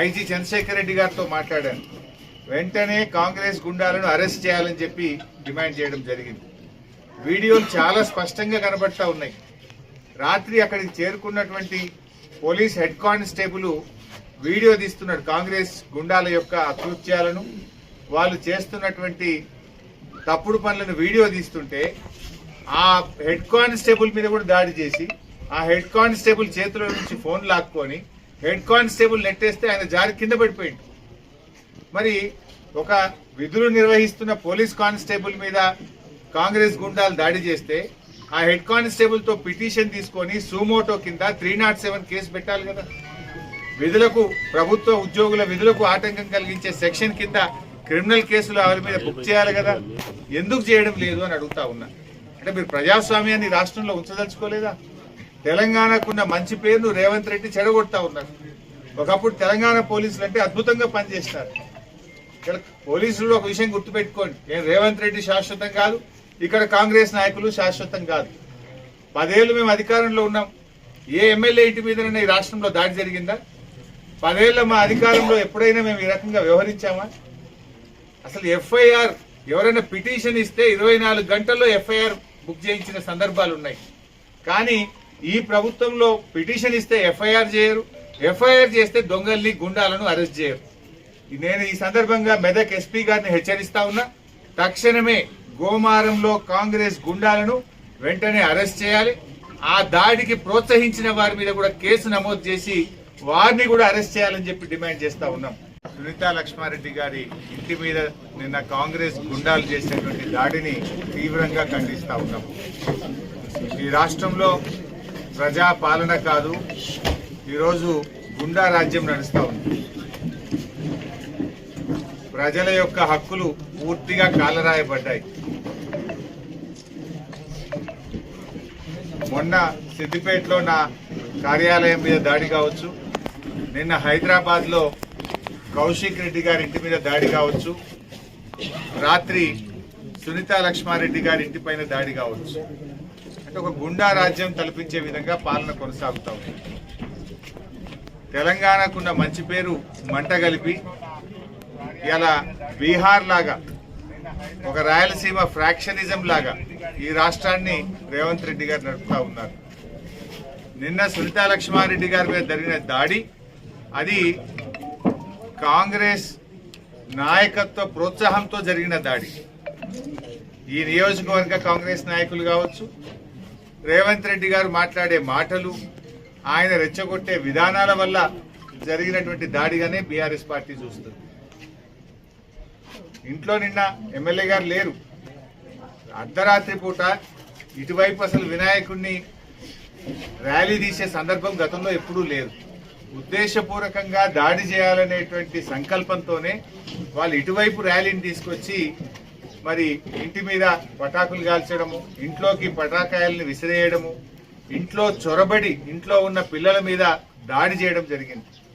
IG Chandrasekhar Reddy గారితో మాట్లాడాను. వెంటనే కాంగ్రెస్ గుండాలను అరెస్ట్ చేయాలని చెప్పి డిమాండ్ చేయడం జరిగింది. వీడియోలు చాలా స్పష్టంగా కనబడతా ఉన్నాయి. రాత్రి అక్కడికి చేరుకున్నటువంటి పోలీస్ హెడ్ కానిస్టేబుల్ వీడియో తీస్తున్నాడు కాంగ్రెస్ గుండాల యొక్క అకృత్యాలను వాళ్ళు చేస్తున్నటువంటి తప్పుడు పనులను వీడియో తీస్తుంటే ఆ హెడ్ కానిస్టేబుల్ మీద కూడా దాడి చేసి ఆ హెడ్ కానిస్టేబుల్ చేతిలో నుంచి ఫోన్ లాక్కొని హెడ్ కానిస్టేబుల్ నెట్టేస్తే ఆయన జారి కింద పడిపోయింది మరి ఒక విధులు నిర్వహిస్తున్న పోలీస్ కానిస్టేబుల్ మీద కాంగ్రెస్ గుండాలు దాడి చేస్తే ఆ హెడ్ కానిస్టేబుల్తో పిటిషన్ తీసుకొని సూమోటో కింద త్రీ నాట్ సెవెన్ కేసు పెట్టాలి కదా. విధులకు ప్రభుత్వ ఉద్యోగుల విధులకు ఆటంకం కలిగించే సెక్షన్ కింద క్రిమినల్ కేసులు వారి మీద బుక్ చేయాలి కదా. ఎందుకు చేయడం లేదు అని అడుగుతా ఉన్నా. అంటే మీరు ప్రజాస్వామ్యాన్ని రాష్ట్రంలో ఉంచదలుచుకోలేదా? తెలంగాణకున్న మంచి పేరును రేవంత్ రెడ్డి చెడగొడతా ఉన్నారు. ఒకప్పుడు తెలంగాణ పోలీసులు అంటే అద్భుతంగా పనిచేస్తారు. ఇక్కడ పోలీసులు ఒక విషయం గుర్తుపెట్టుకోండి. నేను రేవంత్ రెడ్డి శాశ్వతం కాదు ఇక్కడ కాంగ్రెస్ నాయకులు శాశ్వతం కాదు. పదేళ్ళు మేము అధికారంలో ఉన్నాం. ఏ ఎమ్మెల్యే ఇంటి మీదనే ఈ రాష్ట్రంలో దాడి జరిగిందా? పదేళ్ళ మా అధికారంలో ఎప్పుడైనా మేము ఈ రకంగా వ్యవహరించామా? అసలు ఎఫ్ఐఆర్ ఎవరైనా పిటిషన్ ఇస్తే ఇరవై నాలుగు గంటల్లో ఎఫ్ఐఆర్ బుక్ చేయించిన సందర్భాలు ఉన్నాయి. కానీ ఈ ప్రభుత్వంలో పిటిషన్ ఇస్తే ఎఫ్ఐఆర్ చేయరు ఎఫ్ఐఆర్ చేస్తే దొంగల్ని గుండాలను అరెస్ట్ చేయరు. నేను ఈ సందర్భంగా మెదక్ ఎస్పీ గారిని హెచ్చరిస్తా ఉన్నా తక్షణమే గోమారంలో కాంగ్రెస్ గుండాలను వెంటనే అరెస్ట్ చేయాలి. ఆ దాడికి ప్రోత్సహించిన వారి మీద కూడా కేసు నమోదు చేసి వారిని కూడా అరెస్ట్ చేయాలని చెప్పి డిమాండ్ చేస్తా ఉన్నాం. సునీతా లక్ష్మారెడ్డి గారి ఇంటి మీద నిన్న కాంగ్రెస్ గుండాలు చేసినటువంటి దాడిని తీవ్రంగా ఖండిస్తూ ఉన్నాము ఈ రాష్ట్రంలో ప్రజా పాలన కాదు ఈరోజు గుండా రాజ్యం నడుస్తూ ఉంది. ప్రజల యొక్క హక్కులు పూర్తిగా కాలరాయబడ్డాయి. మొన్న సిద్దిపేటలో నా కార్యాలయం మీద దాడి కావచ్చు నిన్న హైదరాబాద్లో కౌశిక్ రెడ్డి గారి ఇంటి మీద దాడి కావచ్చు. రాత్రి సునీత లక్ష్మారెడ్డి గారి ఇంటి పైన దాడి కావచ్చు. అంటే ఒక గుండా రాజ్యం తలపించే విధంగా పాలన కొనసాగుతా ఉంది. తెలంగాణకున్న మంచి పేరు మంట కలిపి ఇలా బీహార్ లాగా ఒక రాయలసీమ ఫ్రాక్షనిజం లాగా ఈ రాష్ట్రాన్ని రేవంత్ రెడ్డి గారు నడుపుతా ఉన్నారు. నిన్న సునీతా లక్ష్మారెడ్డి గారి మీద జరిగిన దాడి అది కాంగ్రెస్ నాయకత్వ ప్రోత్సాహంతో జరిగిన దాడి. ఈ నియోజకవర్గ కాంగ్రెస్ నాయకులు కావచ్చు రేవంత్ రెడ్డి గారు మాట్లాడే మాటలు ఆయన రెచ్చగొట్టే విధానాల వల్ల జరిగినటువంటి దాడిగానే బీఆర్ఎస్ పార్టీ చూస్తుంది. ఇంట్లో నిన్న ఎమ్మెల్యే గారు లేరు. అర్ధరాత్రి పూట ఇటువైపు అసలు వినాయకుడిని ర్యాలీ తీసే సందర్భం గతంలో ఎప్పుడూ లేదు. ఉద్దేశపూర్వకంగా దాడి చేయాలనేటువంటి సంకల్పంతోనే వాళ్ళు ఇటువైపు ర్యాలీని తీసుకొచ్చి మరి ఇంటి మీద పటాకులు కాల్చడము ఇంట్లోకి పటాకాయలను విసిరేయడము ఇంట్లో చొరబడి ఇంట్లో ఉన్న పిల్లల మీద దాడి చేయడం జరిగింది.